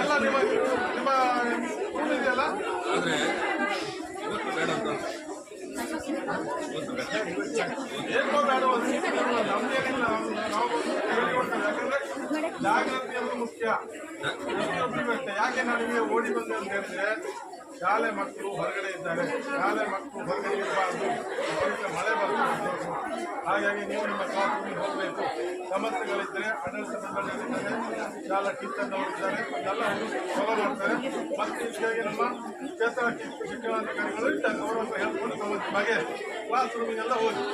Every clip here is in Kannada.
ಎಲ್ಲ ನಿಮ್ಮ ನಿಮ್ಮ ಇದೆಯಲ್ಲ ಆದರೆ ಇವತ್ತು ಬೇಡ ಅಂತ ನಾವು ಹೇಳ್ಕೊಡ್ತೇವೆ ಯಾಕಂದ್ರೆ ಜಾಗೃತಿ ಮುಖ್ಯ. ಯಾಕೆ ನಾನು ನಿಮಗೆ ಓಡಿ ಬಂದೆ ಅಂತ ಹೇಳಿದ್ರೆ ಶಾಲೆ ಮಕ್ಕಳು ಹೊರಗಡೆ ಇದ್ದಾರೆ. ಶಾಲೆ ಮಕ್ಕಳು ಹೊರಗಡೆ ಇರಬಾರ್ದು. ಮಳೆ ಬರಬಾರ್ದು ಹಾಗಾಗಿ ನೀವು ನಿಮ್ಮ ಕಾಲೇಜಿಗೆ ಹೋಗಬೇಕು. ಸಮಸ್ಯೆಗಳಿದ್ದರೆ ಆಡಳಿತ ಮಂಡಳಿಗಳಿದ್ದಾರೆ ಶಾಲಾ ಟೀಚರ್ನವರು ಅದೆಲ್ಲ ಅವರು ಫಾಲೋ ಮಾಡ್ತಾರೆ ಮತ್ತು ಹೀಗಾಗಿ ನಮ್ಮ ಕ್ಷೇತ್ರ ಶಿಕ್ಷಣಾಧಿಕಾರಿಗಳು ಇದ್ದಾರೆ ಅವರು ಅಂತ ಹೇಳ್ಕೊಂಡು ಸಮಸ್ಯೆ ಬಗೆ ಕ್ಲಾಸ್ ರೂಮಿಗೆಲ್ಲ ಹೋಗಿ.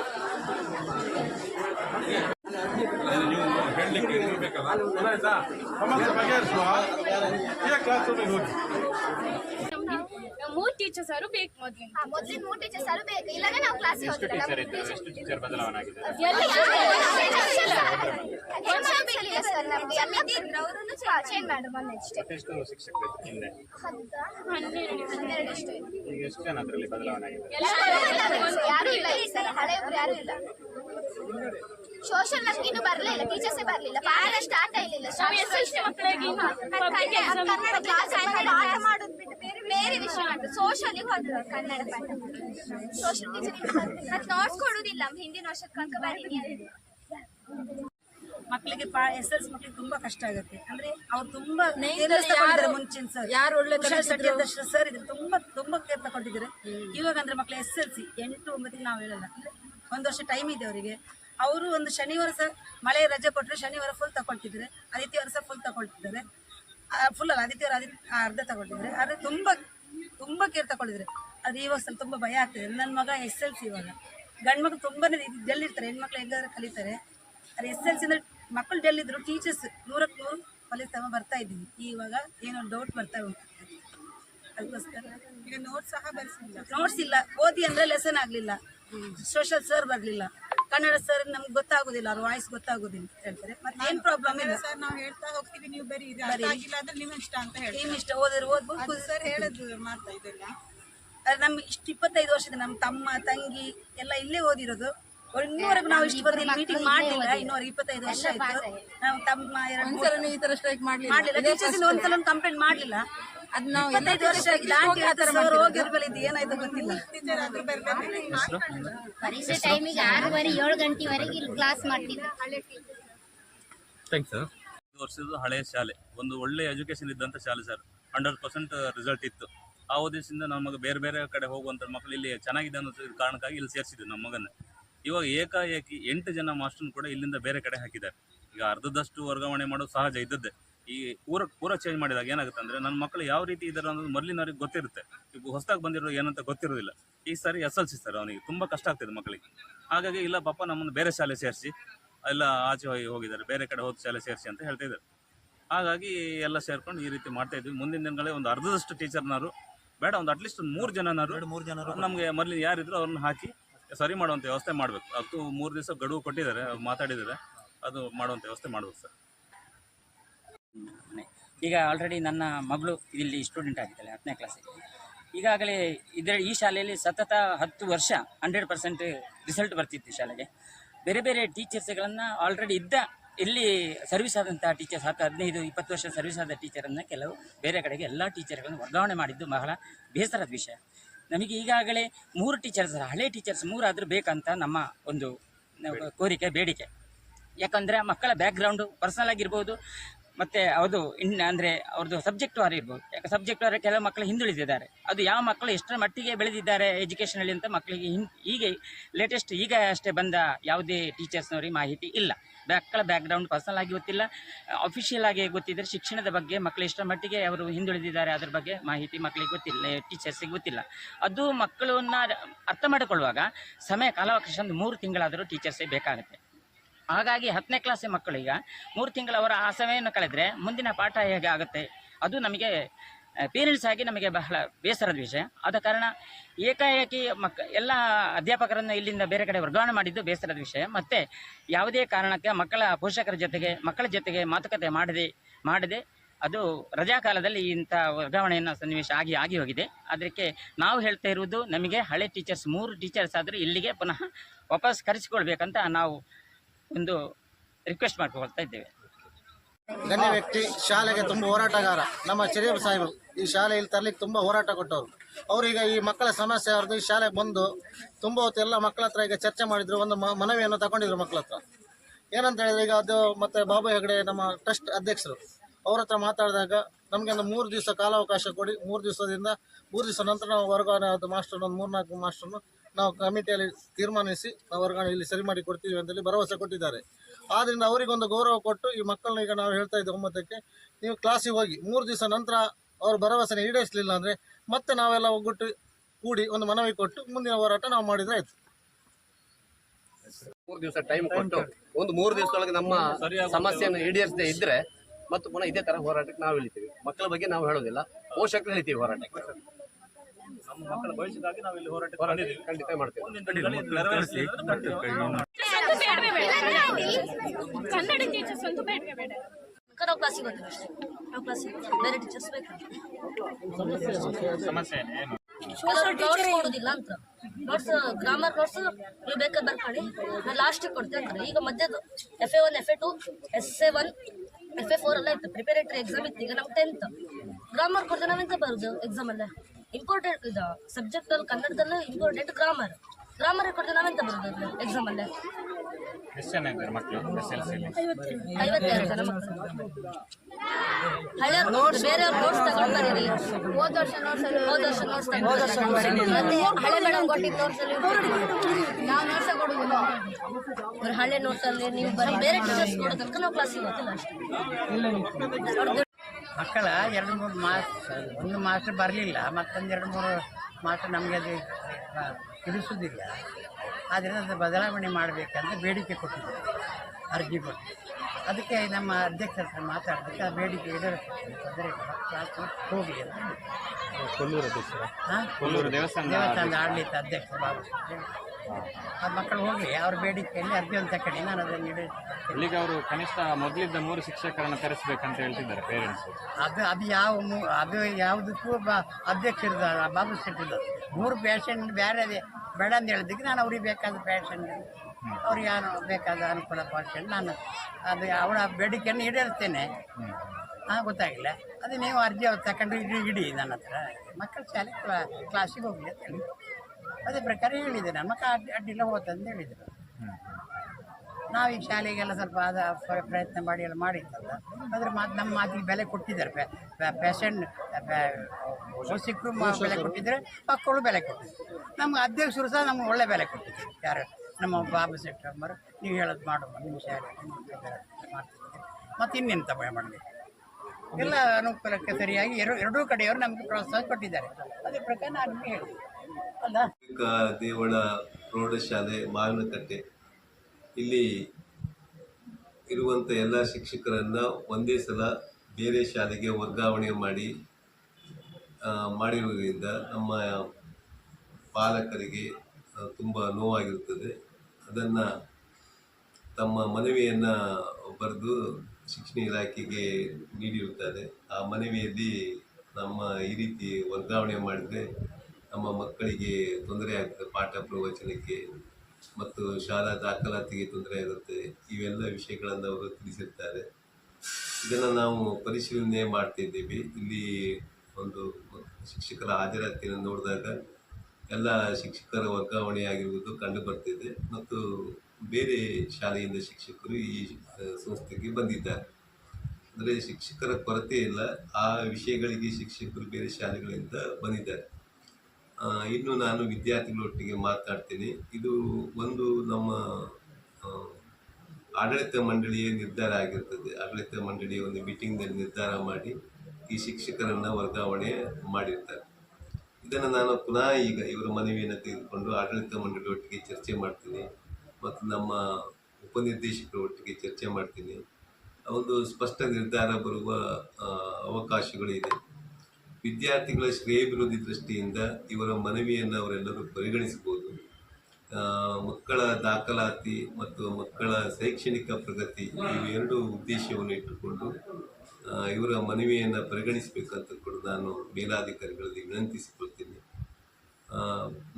ಹೇಳಲಿಕ್ಕೆ ಇರಬೇಕಲ್ಲ ಸಮಸ್ಯೆ ಬಗೆಹರಿಸುವ ಕ್ಲಾಸ್ ರೂಮಿಗೆ ಹೋಗಿ. ಮೂರ್ ಟೀಚರ್ಸ್ ಅವರು ಬೇಕು ಮೊದ್ಲಿಂದ ಮೊದಲಿನ ಮೂರು ಟೀಚರ್ಸ್ ಅವರು ಬೇಕು ಇಲ್ಲಾಂದ್ರೆ ನಾವು ಕ್ಲಾಸಿಗೆ ಹೋಗ್ತಿರಲ್ಲ ಎಷ್ಟು ಟೀಚರ್ ಬದಲಾವಣೆ ಆಗಿದೆ ಸರ್ ನಮ್ಗೆ ಎಲ್ಲ ಅವರನ್ನು ಚೇಂಜ್ ಮಾಡಿ ಮೊನ್ನೆ ಅಷ್ಟೇ ಎಷ್ಟು ಶಿಕ್ಷಕರು ಹಿಂದೆ ಹನ್ನೆರಡು ಅಷ್ಟೇ ಈಗ ಎಷ್ಟು ಜನ ಅದರಲ್ಲಿ ಬದಲಾವಣೆ ಆಗಿದೆ ಯಾರು ಇಲ್ಲ ಈ ಸಲ ಹಳೆಯವರು ಯಾರು ಇಲ್ಲ ಸೋಷಲ್ ನಮ್ಗೆ ಇನ್ನೂ ಬರಲಿಲ್ಲ ಟೀಚರ್ಸ್ ಬರಲಿಲ್ಲ ಪಾಠ ಸ್ಟಾರ್ಟ್ ಆಗಿಲ್ಲ ಎಸ್ ಎಲ್ ಮಕ್ಕಳಿಗೆ ಇನ್ನು public exam ಕನ್ನಡ ಕ್ಲಾಸ್ ಪಾಠ ಮಾಡೋದು ಬಿಟ್ಟು ಬೇರೆ ಬೇರೆ ವಿಷಯ ಮಾಡ್ತಾರೆ ಸೋಷಿಯಲ್ ಹೋದ್ರು ಕನ್ನಡ ಪಾಠ. ಸೋಷಲ್ ಟೀಚರ್ ಮತ್ತೆ ನೋಟ್ಸ್ ಕೊಡುದಿಲ್ಲ ಹಿಂದಿನ ವರ್ಷದ ಕಂಕ ಬರೀನಿ ಮಕ್ಕಳಿಗೆ ಪಾ ಎಸ್ ಎಲ್ ಸಿ ಮಕ್ಕಳಿಗೆ ತುಂಬಾ ಕಷ್ಟ ಆಗುತ್ತೆ. ಅಂದ್ರೆ ಅವ್ರು ತುಂಬಾ ಮುಂಚಿನ ಸರ್ ಯಾರು ಒಳ್ಳೆ ಸರ್ ಇದ್ರೆ. ತುಂಬಾ ತುಂಬಾ ಕೇರ್ ತಗೊಂಡಿದ್ದಾರೆ. ಇವಾಗ ಅಂದ್ರೆ ಮಕ್ಕಳು ಎಸ್ ಎಲ್ ಸಿ ಎಂಟು ಒಂಬತ್ತಿಗೆ ನಾವು ಹೇಳಲ್ಲ. ಅಂದ್ರೆ ಒಂದು ವರ್ಷ ಟೈಮ್ ಇದೆ ಅವರಿಗೆ. ಅವರು ಒಂದು ಶನಿವಾರ ಸಹ ಮಳೆ ರಜೆ ಕೊಟ್ಟರೆ ಶನಿವಾರ ಫುಲ್ ತಗೊಳ್ತಿದ್ದಾರೆ. ಆದಿತ್ಯವಾರ ಸಹ ಫುಲ್ ತಗೊಳ್ತಿದ್ದಾರೆ. ಫುಲ್ ಅಲ್ಲ ಆದಿತ್ಯವಾರ ಆದಿ ಅರ್ಧ ತಗೊಳ್ತಿದ್ದಾರೆ. ಆದರೆ ತುಂಬ ತುಂಬ ಕೇರ್ ತಗೊಂಡಿದ್ದಾರೆ ಅದು ಇವಾಗ ಸ್ವಲ್ಪ ತುಂಬ ಭಯ ಆಗ್ತದೆ ನನ್ನ ಮಗ ಎಸ್ ಎಲ್ ಸಿ ಇವಾಗ. ಗಂಡು ಮಕ್ಕಳು ತುಂಬಾ ಡೆಲ್ಲಿರ್ತಾರೆ. ಹೆಣ್ಮಕ್ಳು ಹೆಂಗಾದ್ರೆ ಕಲಿತಾರೆ. ಅದು ಎಸ್ ಎಲ್ ಸಿ ಅಂದರೆ ಮಕ್ಕಳು ಡೆಲ್ಲಿದ್ರು ಟೀಚರ್ಸ್ ನೂರಕ್ಕೆ ನೂರು ಫಲಿತಾಂಶ ಬರ್ತಾ ಇದ್ದೀನಿ. ಇವಾಗ ಏನೋ ಡೌಟ್ ಬರ್ತಾ ಉಂಟು. ಅದಕ್ಕೋಸ್ಕರ ಈಗ ನೋಟ್ಸ್ ಸಹ ಬರ್ಸಿಲ್ಲ. ನೋಟ್ಸ್ ಇಲ್ಲ. ಓದಿ ಅಂದರೆ ಲೆಸನ್ ಆಗಲಿಲ್ಲ. ಸೋಷಲ್ ಸರ್ ಬರಲಿಲ್ಲ. ಕನ್ನಡ ಸರ್ ನಮ್ಗೆ ಗೊತ್ತಾಗೋದಿಲ್ಲ ಅವ್ರ ವಾಯ್ಸ್ ಗೊತ್ತಾಗೋದಿಲ್ಲ ಅಂತ ಹೇಳ್ತಾರೆ. ಮತ್ತೆ ಏನು ಪ್ರಾಬ್ಲಮ್ ಇಲ್ಲ. ಸರ್ ನಾವು ಹೇಳ್ತಾ ಹೋಗ್ತೀವಿ ನೀವು ಬರೀ ಇದು ಅರ್ಥ ಆಗಿಲ್ಲ ಅಂದ್ರೆ ನಿಮ್ಮ ಇಷ್ಟ ಅಂತ ಹೇಳಿ ಟೀಮ್ ಇಷ್ಟ ಓದಿದ್ರೆ ಓದ್ಬೋದು ಸರ್ ಹೇಳೋದು ಮಾಡ್ತಾ ಇದೆಲ್ಲ. ಅದು ನಮ್ಮ ಇಷ್ಟು ಇಪ್ಪತ್ತೈದು ವರ್ಷದ ನಮ್ಮ ತಮ್ಮ ತಂಗಿ ಎಲ್ಲ ಇಲ್ಲೇ ಓದಿರೋದು. ಇನ್ನೂವರೆಗೂ ನಾವು ಇಷ್ಟು ಬಂದು ಮೀಟಿಂಗ್ ಮಾಡಲಿಲ್ಲ ಇನ್ನೂವರೆಗೆ ಇಪ್ಪತ್ತೈದು ವರ್ಷ ಆಯ್ತು. ನಾವು ತಮ್ಮ ಎರಡು ಈ ತರ ಸ್ಟ್ರೈಕ್ ಮಾಡಲಿಲ್ಲ. ಮಾಡ್ಲಿಲ್ಲ. ಟೀಚರ್ಸ್ ಒಂದ್ಸಲ ಕಂಪ್ಲೇಂಟ್ ಮಾಡ್ಲಿಲ್ಲ. ಅದ್ ನಾವು ಇಪ್ಪತ್ತೈದು ವರ್ಷ ಆಗಿ ದಾಂಡಿ ಆತರ ಅವ್ರು ಹೋಗಿರ್ಬಲ್ಲ ಇದು ಏನಾಯ್ತು ಗೊತ್ತಿಲ್ಲ. ಟೀಚರ್ ಆದ್ರೂ ಬರ್ಬೇಕು ಪರೀಕ್ಷೆ ಟೈಮಿಗೆ ಆರೂವರೆ ಏಳು ಗಂಟೆವರೆಗೆ ಇಲ್ಲಿ ಕ್ಲಾಸ್ ಮಾಡ್ತಿದ್ದೆ ಥ್ಯಾಂಕ್ಸ್ ಸರ್ ಐದು ವರ್ಷದ ಹಳೆಯ ಶಾಲೆ ಒಂದು ಒಳ್ಳೆ ಎಜುಕೇಶನ್ ಇದ್ದಂಥ ಶಾಲೆ ಸರ್ ಹಂಡ್ರೆಡ್ ಪರ್ಸೆಂಟ್ ರಿಸಲ್ಟ್ ಇತ್ತು. ಆ ಉದ್ದೇಶದಿಂದ ನಮಗೆ ಬೇರೆ ಬೇರೆ ಕಡೆ ಹೋಗುವಂಥ ಮಕ್ಕಳು ಇಲ್ಲಿ ಚೆನ್ನಾಗಿದೆ ಅನ್ನೋ ಕಾರಣಕ್ಕಾಗಿ ಇಲ್ಲಿ ಸೇರಿಸಿದ್ವಿ ನಮ್ಮ ಮಗನ ಇವಾಗ ಏಕಾಏಕಿ ಎಂಟು ಜನ ಮಾಸ್ಟರ್ ಕೂಡ ಇಲ್ಲಿಂದ ಬೇರೆ ಕಡೆ ಹಾಕಿದ್ದಾರೆ. ಈಗ ಅರ್ಧದಷ್ಟು ವರ್ಗಾವಣೆ ಮಾಡೋದು ಸಹಜ ಇದ್ದದ್ದೇ. ಈ ಊರ ಪೂರ ಚೇಂಜ್ ಮಾಡಿದಾಗ ಏನಾಗುತ್ತೆ ಅಂದರೆ ನನ್ನ ಮಕ್ಕಳು ಯಾವ ರೀತಿ ಇದ್ದಾರೆ ಅನ್ನೋದು ಮೊದಲಿನವ್ರಿಗೆ ಗೊತ್ತಿರುತ್ತೆ. ಈಗ ಹೊಸದಾಗಿ ಬಂದಿರೋ ಏನಂತ ಗೊತ್ತಿರೋದಿಲ್ಲ. ಈ ಸಾರಿ ಎಸ್ ಎಲ್ ಸಿ ಸರ್ ಅವನಿಗೆ ತುಂಬ ಕಷ್ಟ ಆಗ್ತಿದೆ ಮಕ್ಕಳಿಗೆ ಹಾಗಾಗಿ ಇಲ್ಲ ಪಾಪ ನಮ್ಮನ್ನು ಬೇರೆ ಶಾಲೆ ಸೇರಿಸಿ ಎಲ್ಲ ಆಚೆ ಹೋಗಿ ಹೋಗಿದ್ದಾರೆ ಬೇರೆ ಕಡೆ ಹೋದ ಶಾಲೆ ಸೇರಿಸಿ ಅಂತ ಹೇಳ್ತಾ ಇದ್ದಾರೆ. ಹಾಗಾಗಿ ಎಲ್ಲ ಸೇರ್ಕೊಂಡು ಈ ರೀತಿ ಮಾಡ್ತಾ ಇದ್ವಿ. ಮುಂದಿನ ದಿನಗಳೇ ಒಂದು ಅರ್ಧದಷ್ಟು ಟೀಚರ್ನವರು ಬೇಡ ಒಂದು ಅಟ್ಲೀಸ್ಟ್ ಒಂದು ಮೂರು ಜನನಾರು ಮೂರು ಜನ ನಮಗೆ ಮೊದಲು ಯಾರಿದ್ರು ಅವ್ರನ್ನ ಹಾಕಿ ಸರಿ ಮಾಡುವಂಥ ವ್ಯವಸ್ಥೆ ಮಾಡಬೇಕು. ಅದು ಮೂರು ದಿವಸ ಗಡುವು ಕೊಟ್ಟಿದ್ದಾರೆ ಅವ್ರು ಮಾತಾಡಿದ್ದಾರೆ. ಅದು ಮಾಡುವಂಥ ವ್ಯವಸ್ಥೆ ಮಾಡಬೇಕು ಸರ್. ಮನೆ. ಈಗ ಆಲ್ರೆಡಿ ನನ್ನ ಮಗಳು ಇಲ್ಲಿ ಸ್ಟೂಡೆಂಟ್ ಆಗಿದ್ದಾಳೆ, ಹತ್ತನೇ ಕ್ಲಾಸಿಗೆ ಈಗಾಗಲೇ ಇದರ ಈ ಶಾಲೆಯಲ್ಲಿ ಸತತ ಹತ್ತು ವರ್ಷ ಹಂಡ್ರೆಡ್ ಪರ್ಸೆಂಟ್ ರಿಸಲ್ಟ್ ಬರ್ತಿತ್ತು ಶಾಲೆಗೆ. ಬೇರೆ ಬೇರೆ ಟೀಚರ್ಸ್ಗಳನ್ನು ಆಲ್ರೆಡಿ ಇದ್ದ, ಇಲ್ಲಿ ಸರ್ವಿಸ್ ಆದಂತಹ ಟೀಚರ್ಸ್ ಹತ್ತು, ಹದಿನೈದು, ಇಪ್ಪತ್ತು ವರ್ಷ ಸರ್ವಿಸ್ ಆದ ಟೀಚರನ್ನು ಕೆಲವು ಬೇರೆ ಕಡೆಗೆ ಎಲ್ಲ ಟೀಚರ್ಗಳನ್ನು ವರ್ಗಾವಣೆ ಮಾಡಿದ್ದು ಬಹಳ ಬೇಸರದ ವಿಷಯ. ನಮಗೆ ಈಗಾಗಲೇ ಮೂರು ಟೀಚರ್ಸ್ ಹಳೆ ಟೀಚರ್ಸ್ ಮೂರಾದರೂ ಬೇಕಂತ ನಮ್ಮ ಒಂದು ಕೋರಿಕೆ, ಬೇಡಿಕೆ. ಯಾಕಂದರೆ ಮಕ್ಕಳ ಬ್ಯಾಕ್ಗ್ರೌಂಡು ಪರ್ಸನಲ್ ಆಗಿರ್ಬೋದು ಮತ್ತು ಅದು ಇನ್ ಅಂದರೆ ಅವ್ರದ್ದು ಸಬ್ಜೆಕ್ಟ್ ವಾರ ಇರ್ಬೋದು. ಯಾಕೆ ಸಬ್ಜೆಕ್ಟ್ ವಾರ ಕೆಲವು ಮಕ್ಕಳು ಹಿಂದುಳಿದಿದ್ದಾರೆ. ಅದು ಯಾವ ಮಕ್ಕಳು ಎಷ್ಟರ ಮಟ್ಟಿಗೆ ಬೆಳೆದಿದ್ದಾರೆ ಎಜುಕೇಷನಲ್ಲಿ ಅಂತ ಮಕ್ಕಳಿಗೆ ಹಿಂ, ಹೀಗೆ ಲೇಟೆಸ್ಟ್ ಈಗ ಅಷ್ಟೇ ಬಂದ ಯಾವುದೇ ಟೀಚರ್ಸ್ನವರಿಗೆ ಮಾಹಿತಿ ಇಲ್ಲ. ಮಕ್ಕಳ ಬ್ಯಾಕ್ಗ್ರೌಂಡ್ ಪರ್ಸನಲ್ ಆಗಿ ಗೊತ್ತಿಲ್ಲ. ಅಫಿಷಿಯಲ್ ಆಗಿ ಗೊತ್ತಿದ್ದರೆ ಶಿಕ್ಷಣದ ಬಗ್ಗೆ ಮಕ್ಕಳು ಎಷ್ಟರ ಮಟ್ಟಿಗೆ ಅವರು ಹಿಂದುಳಿದಿದ್ದಾರೆ ಅದ್ರ ಬಗ್ಗೆ ಮಾಹಿತಿ ಮಕ್ಕಳಿಗೆ ಗೊತ್ತಿಲ್ಲ ಟೀಚರ್ಸಿಗೆ ಗೊತ್ತಿಲ್ಲ. ಅದು ಮಕ್ಕಳನ್ನ ಅರ್ಥ ಮಾಡಿಕೊಳ್ಳುವಾಗ ಸಮಯ ಕಾಲಾವಕಾಶ ಒಂದು ಮೂರು ತಿಂಗಳಾದರೂ ಟೀಚರ್ಸೇ ಬೇಕಾಗುತ್ತೆ. ಹಾಗಾಗಿ ಹತ್ತನೇ ಕ್ಲಾಸ್ ಮಕ್ಕಳೀಗ ಮೂರು ತಿಂಗಳು ಅವರ ಆಸವೆಯನ್ನು ಮುಂದಿನ ಪಾಠ ಹೇಗೆ ಆಗುತ್ತೆ? ಅದು ನಮಗೆ ಪೇರೆಂಟ್ಸ್ ಆಗಿ ನಮಗೆ ಬಹಳ ಬೇಸರದ ವಿಷಯ. ಆದ ಕಾರಣ ಏಕಾಏಕಿ ಮಕ್, ಎಲ್ಲ ಅಧ್ಯಾಪಕರನ್ನು ಇಲ್ಲಿಂದ ಬೇರೆ ಕಡೆ ವರ್ಗಾವಣೆ ಮಾಡಿದ್ದು ಬೇಸರದ ವಿಷಯ. ಮತ್ತು ಯಾವುದೇ ಕಾರಣಕ್ಕೆ ಮಕ್ಕಳ ಪೋಷಕರ ಜೊತೆಗೆ, ಮಕ್ಕಳ ಜೊತೆಗೆ ಮಾತುಕತೆ ಮಾಡದೆ ಮಾಡದೆ ಅದು ರಜಾ ಕಾಲದಲ್ಲಿ ಇಂಥ ವರ್ಗಾವಣೆಯನ್ನು ಸನ್ನಿವೇಶ ಆಗಿ ಆಗಿ ಹೋಗಿದೆ. ಅದಕ್ಕೆ ನಾವು ಹೇಳ್ತಾ ಇರುವುದು, ನಮಗೆ ಹಳೆ ಟೀಚರ್ಸ್ ಮೂರು ಟೀಚರ್ಸ್ ಆದರೂ ಇಲ್ಲಿಗೆ ಪುನಃ ವಾಪಸ್ ಕರೆಸಿಕೊಳ್ಬೇಕಂತ ನಾವು ಒಂದು ರಿಕ್ವೆಸ್ಟ್ ಮಾಡ್ಕೊಳ್ತಾ ಇದ್ದೇವೆ. ಗಣ್ಯ ವ್ಯಕ್ತಿ, ಶಾಲೆಗೆ ತುಂಬ ಹೋರಾಟಗಾರ. ನಮ್ಮ ಚಿರಿಯಪ್ಪ ಸಾಹೇಬರು ಈ ಶಾಲೆಯಲ್ಲಿ ತರಲಿಕ್ಕೆ ತುಂಬ ಹೋರಾಟ ಕೊಟ್ಟವರು. ಅವರೀಗ ಈ ಮಕ್ಕಳ ಸಮಸ್ಯೆ ಅವ್ರದ್ದು ಈ ಶಾಲೆಗೆ ಬಂದು ತುಂಬ ಹೊತ್ತು ಎಲ್ಲ ಮಕ್ಕಳ ಹತ್ರ ಈಗ ಚರ್ಚೆ ಮಾಡಿದ್ರು, ಒಂದು ಮನವಿಯನ್ನು ತಗೊಂಡಿದ್ರು ಮಕ್ಕಳ ಹತ್ರ. ಏನಂತ ಹೇಳಿದ್ರೆ ಈಗ ಅದು ಮತ್ತೆ ಬಾಬು ಹೆಗಡೆ ನಮ್ಮ ಟ್ರಸ್ಟ್ ಅಧ್ಯಕ್ಷರು. ಅವ್ರ ಹತ್ರ ಮಾತಾಡಿದಾಗ ನಮಗೆ ಒಂದು ಮೂರು ದಿವಸ ಕಾಲಾವಕಾಶ ಕೊಡಿ, ಮೂರು ದಿವಸದಿಂದ ಮೂರು ದಿವಸ ನಂತರ ನಾವು ವರ್ಗಾವಣೆ ಆದ ಮಾಸ್ಟರ್ ಒಂದು ಮೂರ್ನಾಲ್ಕು ಮಾಸ್ಟರ್ನು ನಾವು ಕಮಿಟಿಯಲ್ಲಿ ತೀರ್ಮಾನಿಸಿ ನಾವು ವರ್ಗಾವಣೆ ಇಲ್ಲಿ ಸರಿ ಮಾಡಿ ಕೊಡ್ತೀವಿ ಅಂತೇಳಿ ಭರವಸೆ ಕೊಟ್ಟಿದ್ದಾರೆ. ಆದ್ದರಿಂದ ಅವರಿಗೊಂದು ಗೌರವ ಕೊಟ್ಟು ಈ ಮಕ್ಕಳನ್ನ ಈಗ ನಾವು ಹೇಳ್ತಾ ಇದ್ದೀವಿ ಒಮ್ಮತಕ್ಕೆ ನೀವು ಕ್ಲಾಸಿಗೆ ಹೋಗಿ ಮೂರು ದಿವಸ ನಂತರ ಅವ್ರ ಭರವಸೆನ ಈಡೇರಿಸಲಿಲ್ಲ ಅಂದರೆ ಮತ್ತೆ ನಾವೆಲ್ಲ ಒಗ್ಗಟ್ಟು ಕೂಡಿ ಒಂದು ಮನವಿ ಕೊಟ್ಟು ಮುಂದಿನ ಹೋರಾಟ ನಾವು ಮಾಡಿದ್ರೆ ಆಯ್ತು. ಮೂರು ದಿವಸ ಟೈಮ್ ಕೊಟ್ಟು ಒಂದು ಮೂರು ದಿವಸದೊಳಗೆ ನಮ್ಮ ಸಮಸ್ಯೆಯನ್ನು ಈಡೇರಿಸದೇ ಇದ್ರೆ ಮತ್ತು ಪುನಃ ಇದೇ ತರ ಹೋರಾಟಕ್ಕೆ ನಾವು ಇಳಿತೀವಿ. ಮಕ್ಕಳ ಬಗ್ಗೆ ನಾವು ಹೇಳೋದಿಲ್ಲ. ಪೋಷಕರು ಇಳಿತೀವಿ ಹೋರಾಟಕ್ಕೆ. ನಮ್ಮ ಮಕ್ಕಳ ಭವಿಷ್ಯಕ್ಕಾಗಿ ನಾವು ಇಲ್ಲಿ ಹೋರಾಟ ಹೋರಾಟ ಖಂಡಿತ ಮಾಡ್ತೀವಿ. ಸಂತು ಬೇಡವೇ ಬೇಡ ಕನ್ನಡ ಟೀಚರ್ಸ್ ಅಂತೂ ಬೇಡವೇ ಬೇಡ ನಾವು ಕ್ಲಾಸಿಗೆ ಹೋಗ್ತೀವಿ ಅಷ್ಟೇ. ನಾವು ಕ್ಲಾಸಿಗೆ ಬೇರೆ ಟೀಚರ್ಸ್ ಬೇಕು ಸಮಸ್ಯೆ ಏನು? ನೋಟ್ಸ್ ಕೊಡೋದಿಲ್ಲ ಅಂತ. ನೋಟ್ಸ್ ಗ್ರಾಮರ್ ನೋಟ್ಸ್ ನೀವು ಬೇಕಾದ್ರೆ ಬರ್ಕೊಳ್ಳಿ. ನಾನು ಲಾಸ್ಟಿಗೆ ಕೊಡ್ತೇನೆ ಈಗ ಮಧ್ಯದ F A one F A two S A one F A four ಎಲ್ಲ ಇತ್ತು. ಪ್ರಿಪೇರೇಟರಿ ಎಕ್ಸಾಮ್ ಇತ್ತು. ಈಗ ನಮ್ಗೆ ಟೆಂತ್ ಗ್ರಾಮರ್ ಕೊಡ್ತೇನೆ ನಾವೆಂತ ಬರೋದು? ಎಕ್ಸಾಮ್ ಅಲ್ಲೇ. ಇಂಪಾರ್ಟೆಂಟ್ ಇದು. ಸಬ್ಜೆಕ್ಟ್ ಅಲ್ಲಿ ಕನ್ನಡದಲ್ಲೂ ಇಂಪಾರ್ಟೆಂಟ್ ಗ್ರಾಮರ್ ಗ್ರಾಮರ್ ಕೊಡ್ತೀವಿ ನಾವೆಂತ ಬರೋದು ಎಕ್ಸಾಮ್ ಅಲ್ಲೇ? ಎಷ್ಟು ಜನ ಇದ್ದಾರೆ ಮಕ್ಕಳು ಎಸ್ ಎಲ್ ಸಿ ಐವತ್ತೆರಡು ಜನ ಮಕ್ಕಳು ಹಳೆ ನೋಟ್ಸ್ ಬೇರೆ ನೋಟ್ಸ್ ತಗೊಂಡು ಬರೀರಿ. ಹೋದ ವರ್ಷ ನೋಟ್ಸ್ ಹೋದ ವರ್ಷ ನೋಟ್ಸ್ ಮತ್ತೆ ಹಳೆ ಮೇಡಮ್ ಕೊಟ್ಟಿದ್ದ ನೋಟ್ಸ್ ಅಲ್ಲಿ ನಾವು ನೋಟ್ಸ್ ಕೊಡುದಿಲ್ಲ ಅವ್ರ ಹಳೆ ನೋಟ್ಸ್ ಅಲ್ಲಿ ನೀವು ಬರೀ ಬೇರೆ ಟೀಚರ್ಸ್ ಕೊಡೋ ತನಕ ನಾವು ಕ್ಲಾಸಿಗೆ ಹೋಗ್ತಿಲ್ಲ ಅಷ್ಟೇ. ಮಕ್ಕಳ ಎರಡು ಮೂರು ಮಾಸ್ ಒಂದು ಮಾಸ್ಟರ್ ಬರಲಿಲ್ಲ ಮತ್ತೊಂದು ಎರಡು ಮೂರು ಮಾಸ್ಟರ್ ನಮಗೆ ಅದು ತಿಳಿಸೋದಿಲ್ಲ. ಆದ್ದರಿಂದ ಅದು ಬದಲಾವಣೆ ಮಾಡಬೇಕಂತ ಬೇಡಿಕೆ ಕೊಟ್ಟಿದ್ದೆ ಅರ್ಜಿ ಕೊಟ್ಟು. ಅದಕ್ಕೆ ನಮ್ಮ ಅಧ್ಯಕ್ಷರ ಹತ್ರ ಮಾತಾಡೋದಕ್ಕೆ ಆ ಬೇಡಿಕೆ ತೊಂದರೆ ಇಲ್ಲ. ಕ್ಲಾಸ್ ಹೋಗಿ ಅಂತ. ಕೊಲ್ಲೂರು ಅಧ್ಯಕ್ಷರ? ಹಾಂ ಕೊಲ್ಲೂರು ದೇವಸ್ಥಾನದ ದೇವಸ್ಥಾನದ ಆಡಳಿತ ಅಧ್ಯಕ್ಷ ಬಾಬು. ಆ ಮಕ್ಕಳು ಹೋಗಿ ಅವ್ರ ಬೇಡಿಕೆಯಲ್ಲಿ ಅರ್ಜಿಯನ್ನು ತಕ್ಕಡಿ ನಾನು ಅದನ್ನು ಇಲ್ಲಿಗೆ ಅವರು ಕನಿಷ್ಠ ಮೊದಲಿದ್ದ ಮೂರು ಶಿಕ್ಷಕರನ್ನು ತರಿಸ್ಬೇಕಂತ ಹೇಳ್ತಿದ್ದಾರೆ ಪೇರೆಂಟ್ಸ್ ಅದು ಅದು ಯಾವ ಮೂ- ಅದು ಯಾವುದಕ್ಕೂ ಬ ಅಧ್ಯಕ್ಷರದ ಬಾಬು ಶೆಟ್ಟಿದ್ದು ಮೂರು ಪೇಷಂಟ್ ಬೇರೆ ಅದೇ ಬೇಡ ಅಂತ ಹೇಳಿದ್ದಕ್ಕೆ ನಾನು ಅವ್ರಿಗೆ ಬೇಕಾದ ಪೇಷಂಟ್ ಅವ್ರಿಗೆ ಯಾರು ಬೇಕಾದ ಅನುಕೂಲ ಪೇಷಂಟ್ ನಾನು ಅದು ಅವಳ ಬೇಡಿಕೆಯನ್ನು ಈಡೇರ್ತೇನೆ ಹಾಂ ಗೊತ್ತಾಗಿಲ್ಲ. ಅದು ನೀವು ಅರ್ಜಿ ಅವ್ರು ತಗೊಂಡು ಇಡಿ ಇಡಿ ನನ್ನ ಹತ್ರ. ಮಕ್ಕಳು ಶಾಲೆ ಕ್ಲಾ ಕ್ಲಾಸಿಗೆ ಹೋಗಿ ಅಂತ ಹೇಳಿ. ಅದೇ ಪ್ರಕಾರ ಹೇಳಿದೆ ನನ್ನ ಮಕ್ಕಳು ಅಡ್ಡಿ ಅಡ್ಡಿಲ್ಲ ಹೋತಂತ ಹೇಳಿದರು. ನಾವು ಈ ಶಾಲೆಗೆಲ್ಲ ಸ್ವಲ್ಪ ಅದ ಪ್ರ- ಪ್ರಯತ್ನ ಮಾಡಿ ಎಲ್ಲ ಮಾಡಿದ್ದಲ್ಲ. ಅದ್ರ ಮಾತು ನಮ್ಮ ಮಾತಿಗೆ ಬೆಲೆ ಕೊಟ್ಟಿದ್ದಾರೆ. ಪೇಷಂಟ್ ಸಿಕ್ಕರು ಬೆಲೆ ಕೊಟ್ಟಿದ್ದಾರೆ. ಮಕ್ಕಳು ಬೆಲೆ ಕೊಟ್ಟಿದ್ದಾರೆ. ನಮ್ಮ ಅಧ್ಯಕ್ಷರು ಸಹ ನಮ್ಗೆ ಒಳ್ಳೆ ಬೆಲೆ ಕೊಟ್ಟಿದ್ದಾರೆ. ಯಾರು? ನಮ್ಮ ಬಾಬು ಸೆಟ್ಟಮ್ಮರು. ನೀವು ಹೇಳೋದು ಮಾಡು. ನಿಮ್ಮ ಶಾಲೆ ಮಾಡ್ತಿದ್ದಾರೆ. ಮತ್ತು ಇನ್ನೆಂತ ಭಯ ಮಾಡಬೇಕು ಎಲ್ಲ ಅನುಕೂಲಕ್ಕೆ ಸರಿಯಾಗಿ ಎರಡು ಎರಡೂ ಕಡೆಯವರು ನಮಗೆ ಪ್ರೋತ್ಸಾಹ ಕೊಟ್ಟಿದ್ದಾರೆ. ಅದೇ ಪ್ರಕಾರ ನಾನು ಹೇಳಿದೆ. ದೇವಳ ಪ್ರೌಢಶಾಲೆ, ಮಾವಿನಕಟ್ಟೆ. ಇಲ್ಲಿ ಇರುವಂಥ ಎಲ್ಲ ಶಿಕ್ಷಕರನ್ನ ಒಂದೇ ಸಲ ಬೇರೆ ಶಾಲೆಗೆ ವರ್ಗಾವಣೆ ಮಾಡಿ ಮಾಡಿರುವುದರಿಂದ ನಮ್ಮ ಪಾಲಕರಿಗೆ ತುಂಬ ನೋವಾಗಿರುತ್ತದೆ. ಅದನ್ನು ತಮ್ಮ ಮನವಿಯನ್ನು ಬರೆದು ಶಿಕ್ಷಣ ಇಲಾಖೆಗೆ ನೀಡಿರುತ್ತಾರೆ. ಆ ಮನವಿಯಲ್ಲಿ ನಮ್ಮ ಈ ರೀತಿ ವರ್ಗಾವಣೆ ಮಾಡಿದರೆ ನಮ್ಮ ಮಕ್ಕಳಿಗೆ ತೊಂದರೆ ಆಗ್ತದೆ, ಪಾಠ ಪ್ರವಚನಕ್ಕೆ ಮತ್ತು ಶಾಲಾ ದಾಖಲಾತಿಗೆ ತೊಂದರೆ ಆಗುತ್ತೆ. ಇವೆಲ್ಲ ವಿಷಯಗಳನ್ನು ಅವರು ತಿಳಿಸಿರ್ತಾರೆ. ಇದನ್ನು ನಾವು ಪರಿಶೀಲನೆ ಮಾಡ್ತಿದ್ದೀವಿ. ಇಲ್ಲಿ ಒಂದು ಶಿಕ್ಷಕರ ಹಾಜರಾತಿಯನ್ನು ನೋಡಿದಾಗ ಎಲ್ಲ ಶಿಕ್ಷಕರ ವರ್ಗಾವಣೆ ಆಗಿರುವುದು ಕಂಡು ಬರ್ತಿದೆ ಮತ್ತು ಬೇರೆ ಶಾಲೆಯಿಂದ ಶಿಕ್ಷಕರು ಈ ಸಂಸ್ಥೆಗೆ ಬಂದಿದ್ದಾರೆ. ಅಂದರೆ ಶಿಕ್ಷಕರ ಕೊರತೆ ಇಲ್ಲ, ಆ ವಿಷಯಗಳಿಗೆ ಶಿಕ್ಷಕರು ಬೇರೆ ಶಾಲೆಗಳಿಂದ ಬಂದಿದ್ದಾರೆ. ಇನ್ನು ನಾನು ವಿದ್ಯಾರ್ಥಿಗಳೊಟ್ಟಿಗೆ ಮಾತಾಡ್ತೀನಿ. ಇದು ಒಂದು ನಮ್ಮ ಆಡಳಿತ ಮಂಡಳಿಯ ನಿರ್ಧಾರ ಆಗಿರ್ತದೆ. ಆಡಳಿತ ಮಂಡಳಿಯ ಒಂದು ಮೀಟಿಂಗ್ನಲ್ಲಿ ನಿರ್ಧಾರ ಮಾಡಿ ಈ ಶಿಕ್ಷಕರನ್ನು ವರ್ಗಾವಣೆ ಮಾಡಿರ್ತಾರೆ. ಇದನ್ನು ನಾನು ಪುನಃ ಈಗ ಇವರ ಮನವಿಯನ್ನು ತೆಗೆದುಕೊಂಡು ಆಡಳಿತ ಮಂಡಳಿಯೊಟ್ಟಿಗೆ ಚರ್ಚೆ ಮಾಡ್ತೀನಿ ಮತ್ತು ನಮ್ಮ ಉಪನಿರ್ದೇಶಕರ ಒಟ್ಟಿಗೆ ಚರ್ಚೆ ಮಾಡ್ತೀನಿ. ಒಂದು ಸ್ಪಷ್ಟ ನಿರ್ಧಾರ ಬರುವ ಅವಕಾಶಗಳು ಇದೆ. ವಿದ್ಯಾರ್ಥಿಗಳ ಶ್ರೇಯಭಿವೃದ್ಧಿ ದೃಷ್ಟಿಯಿಂದ ಇವರ ಮನವಿಯನ್ನು ಅವರೆಲ್ಲರೂ ಪರಿಗಣಿಸಬಹುದು. ಮಕ್ಕಳ ದಾಖಲಾತಿ ಮತ್ತು ಮಕ್ಕಳ ಶೈಕ್ಷಣಿಕ ಪ್ರಗತಿ ಇವೆರಡು ಉದ್ದೇಶವನ್ನು ಇಟ್ಟುಕೊಂಡು ಇವರ ಮನವಿಯನ್ನು ಪರಿಗಣಿಸಬೇಕಂತ ಕೂಡ ನಾನು ಮೇಲಾಧಿಕಾರಿಗಳಲ್ಲಿ ವಿನಂತಿಸಿಕೊಳ್ತೀನಿ.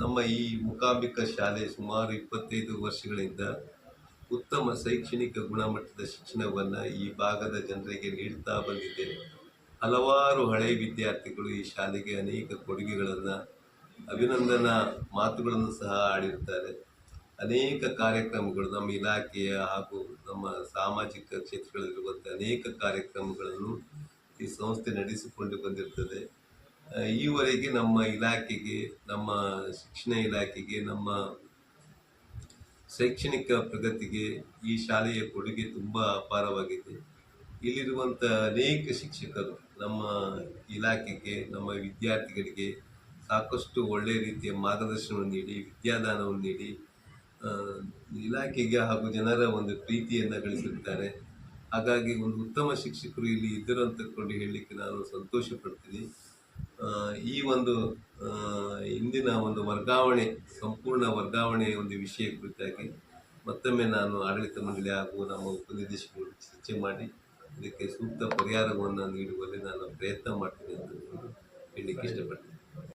ನಮ್ಮ ಈ ಮುಖಾಂಬಿಕ ಶಾಲೆ ಸುಮಾರು ಇಪ್ಪತ್ತೈದು ವರ್ಷಗಳಿಂದ ಉತ್ತಮ ಶೈಕ್ಷಣಿಕ ಗುಣಮಟ್ಟದ ಶಿಕ್ಷಣವನ್ನು ಈ ಭಾಗದ ಜನರಿಗೆ ನೀಡ್ತಾ ಬಂದಿದೆ. ಹಲವಾರು ಹಳೆಯ ವಿದ್ಯಾರ್ಥಿಗಳು ಈ ಶಾಲೆಗೆ ಅನೇಕ ಕೊಡುಗೆಗಳನ್ನು, ಅಭಿನಂದನಾ ಮಾತುಗಳನ್ನು ಸಹ ಆಡಿರ್ತಾರೆ ಅನೇಕ ಕಾರ್ಯಕ್ರಮಗಳು ನಮ್ಮ ಇಲಾಖೆಯ ಹಾಗೂ ನಮ್ಮ ಸಾಮಾಜಿಕ ಕ್ಷೇತ್ರಗಳಲ್ಲಿರುವಂಥ ಅನೇಕ ಕಾರ್ಯಕ್ರಮಗಳನ್ನು ಈ ಸಂಸ್ಥೆ ನಡೆಸಿಕೊಂಡು ಬಂದಿರ್ತದೆ. ಈವರೆಗೆ ನಮ್ಮ ಇಲಾಖೆಗೆ, ನಮ್ಮ ಶಿಕ್ಷಣ ಇಲಾಖೆಗೆ, ನಮ್ಮ ಶೈಕ್ಷಣಿಕ ಪ್ರಗತಿಗೆ ಈ ಶಾಲೆಯ ಕೊಡುಗೆ ತುಂಬ ಅಪಾರವಾಗಿದೆ. ಇಲ್ಲಿರುವಂಥ ಅನೇಕ ಶಿಕ್ಷಕರು ನಮ್ಮ ಇಲಾಖೆಗೆ, ನಮ್ಮ ವಿದ್ಯಾರ್ಥಿಗಳಿಗೆ ಸಾಕಷ್ಟು ಒಳ್ಳೆಯ ರೀತಿಯ ಮಾರ್ಗದರ್ಶನವನ್ನು ನೀಡಿ, ವಿದ್ಯಾದಾನವನ್ನು ನೀಡಿ ಇಲಾಖೆಗೆ ಹಾಗೂ ಜನರ ಒಂದು ಪ್ರೀತಿಯನ್ನು ಗಳಿಸಿರ್ತಾರೆ ಹಾಗಾಗಿ ಒಂದು ಉತ್ತಮ ಶಿಕ್ಷಕರು ಇಲ್ಲಿ ಇದ್ದರು ಅಂತಕೊಂಡು ಹೇಳಲಿಕ್ಕೆ ನಾನು ಸಂತೋಷ ಪಡ್ತೀನಿ ಈ ಒಂದು ಇಂದಿನ ಒಂದು ವರ್ಗಾವಣೆ, ಸಂಪೂರ್ಣ ವರ್ಗಾವಣೆಯ ಒಂದು ವಿಷಯ ಕುರಿತಾಗಿ ಮತ್ತೊಮ್ಮೆ ನಾನು ಆಡಳಿತ ಮಂಡಳಿ ಹಾಗೂ ನಮ್ಮ ಉಪನಿರ್ದೇಶಕರು ಚರ್ಚೆ ಮಾಡಿ ಇದಕ್ಕೆ ಸೂಕ್ತ ಪರಿಹಾರವನ್ನು ನೀಡುವಲ್ಲಿ ನಾನು ಪ್ರಯತ್ನ ಮಾಡ್ತೀನಿ ಅಂತ ಹೇಳಲಿಕ್ಕೆ ಇಷ್ಟಪಡ್ತೀನಿ.